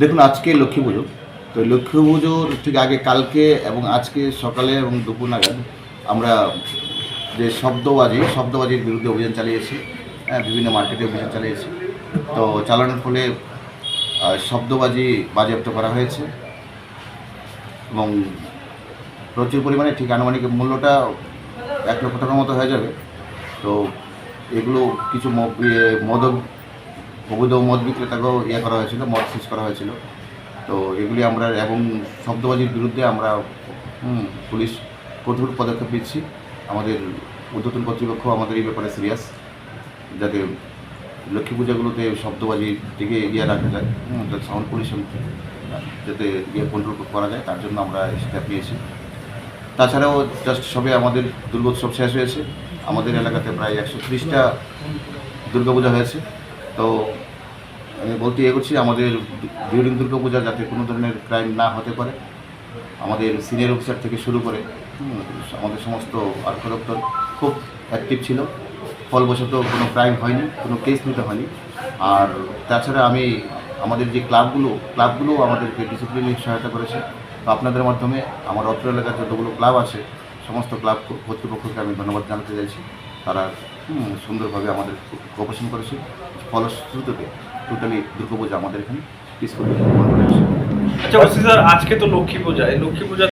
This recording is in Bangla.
দেখুন, আজকে লক্ষ্মী পুজো। তো লক্ষ্মী পুজোর ঠিক আগে কালকে এবং আজকে সকালে এবং দুপুর নাগাদ আমরা যে শব্দবাজি, শব্দবাজির বিরুদ্ধে অভিযান চালিয়েছি হ্যাঁ বিভিন্ন মার্কেটে অভিযান চালিয়েছি। তো চালানোর ফলে শব্দবাজি বাজেয়াপ্ত করা হয়েছে এবং প্রচুর পরিমাণে ঠিক আনুমানিক মূল্যটা এক লক্ষ টাকার মতো হয়ে যাবে। তো এগুলো কিছু ম- অবৈধ মদ বিক্রেতাকেও ইয়ে করা হয়েছিল, মদ সিজ করা হয়েছিল। তো এগুলি আমরা এবং শব্দবাজির বিরুদ্ধে আমরা পুলিশ কঠোর পদক্ষেপ নিচ্ছি। আমাদের ঊর্ধ্বতন কর্তৃপক্ষ আমাদের এই ব্যাপারে সিরিয়াস যাতে লক্ষ্মী পূজাগুলোতে শব্দবাজির দিকে এগিয়ে রাখা যায় যাতে সাউন্ড পলিউশন যাতে ইয়ে কন্ট্রোল করা যায়, তার জন্য আমরা স্টেপ নিয়েছি। তাছাড়াও জাস্ট সবে আমাদের দুর্গোৎসব শেষ হয়েছে। আমাদের এলাকাতে প্রায় একশো ত্রিশটা দুর্গাপূজা হয়েছে। তো আমি বলতে ইয়ে করছি, আমাদের ডিউরিং দুর্গাপূজা যাতে কোনো ধরনের ক্রাইম না হতে পারে, আমাদের সিনিয়র অফিসার থেকে শুরু করে আমাদের সমস্ত আরক্ষা দপ্তর খুব অ্যাক্টিভ ছিল। ফলবশত কোনো ক্রাইম হয়নি, কোনো কেস নিতে হয়নি। আর তাছাড়া আমি, আমাদের যে ক্লাবগুলো ক্লাবগুলো আমাদেরকে ডিসিপ্লিনে সহায়তা করেছে। তো আপনাদের মাধ্যমে আমার অত্র এলাকার যতগুলো ক্লাব আছে, সমস্ত ক্লাব কর্তৃপক্ষকে আমি ধন্যবাদ জানাতে চাইছি। তারা সুন্দরভাবে আমাদের কোপারেশন করেছে। ফলশ্রুতিতে টোটালি দুর্গা দুর্গাপূজা আমাদের এখানে আচ্ছা আজকে তো লক্ষ্মী পূজা লক্ষ্মী পূজা